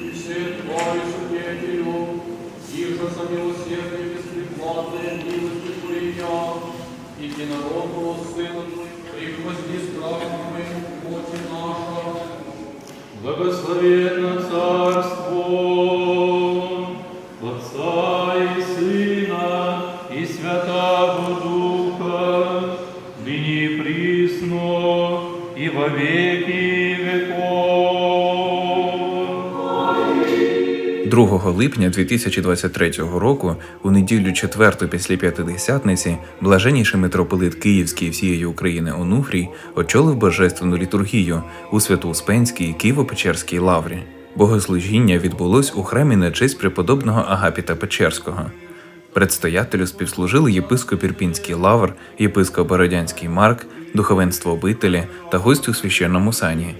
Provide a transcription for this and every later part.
и все Твои свидетелю, и же за милосердие беспрекладное милости Твоя, и единородного Сына прихвости Твоему плоти наша, Благословенно Царство Отца Сына и Святого Духа, ныне присно и во веки 2 липня 2023 року, у неділю четверту після п'ятидесятниці, блаженніший митрополит Київський і всієї України Онуфрій очолив божественну літургію у Свято-Успенській Києво-Печерській лаврі. Богослужіння відбулось у храмі на честь преподобного Агапіта Печерського. Предстоятелю співслужили єпископ Ірпінський лавр, єпископ Бородянський Марк, духовенство обителі та гость у священному сані.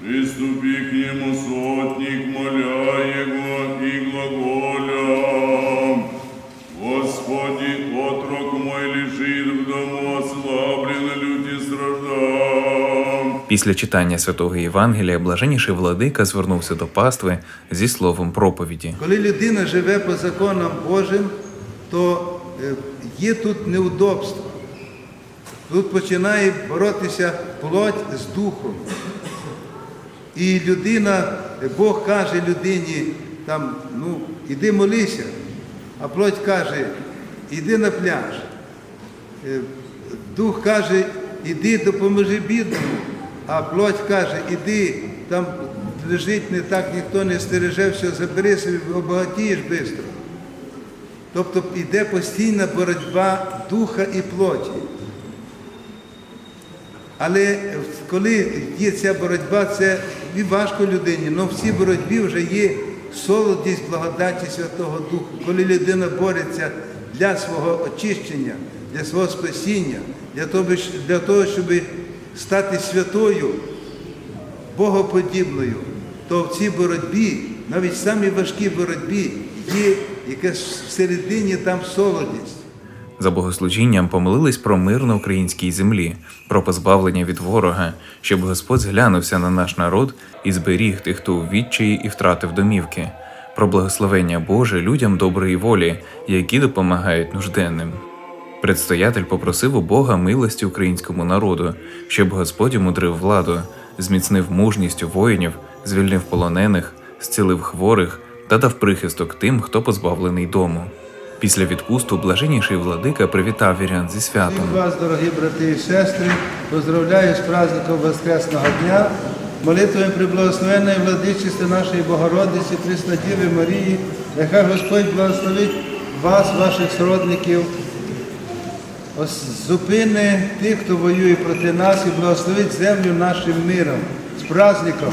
Приступи к нему сотник, моля его и глаголя. Господи, отрок мой лежит в дому, ослаблен, люті страждав. Після читання святого Євангелія блаженніший владика звернувся до пастви зі словом проповіді. Коли людина живе по законам Божим, то е, є тут неудобство. Тут починає боротися плоть з духом. І людина, Бог каже людині, там, ну, іди молися, а плоть каже, іди на пляж. Е, Дух каже, іди допоможи бідному, а плоть каже, іди, там лежить не так, ніхто не стереже, все, забери собі, обагатієш швидко. Тобто йде постійна боротьба духа і плоті. Але коли є ця боротьба, це і важко людині, але в цій боротьбі вже є солодість благодаті Святого Духа. Коли людина бореться для свого очищення, для свого спасіння, для того щоб стати святою, богоподібною, то в цій боротьбі, навіть в самій важкій боротьбі, є якась всередині там солодість. За богослужінням помолились про мир на українській землі, про позбавлення від ворога, щоб Господь зглянувся на наш народ і зберіг тих, хто у відчаї і втратив домівки, про благословення Боже людям доброї волі, які допомагають нужденним. Предстоятель попросив у Бога милості українському народу, щоб Господь умудрив владу, зміцнив мужність воїнів, звільнив полонених, зцілив хворих та дав прихисток тим, хто позбавлений дому. Після відпусту блаженніший владика привітав вірян зі святом. Всіх вас, дорогі брати і сестри, поздравляю з праздником Воскресного дня, молитвою приблагословенної владичості нашої Богородиці, Преснодіви Марії, нехай Господь благословить вас, ваших сродників, зупини тих, хто воює проти нас, і благословить землю нашим миром. З праздником!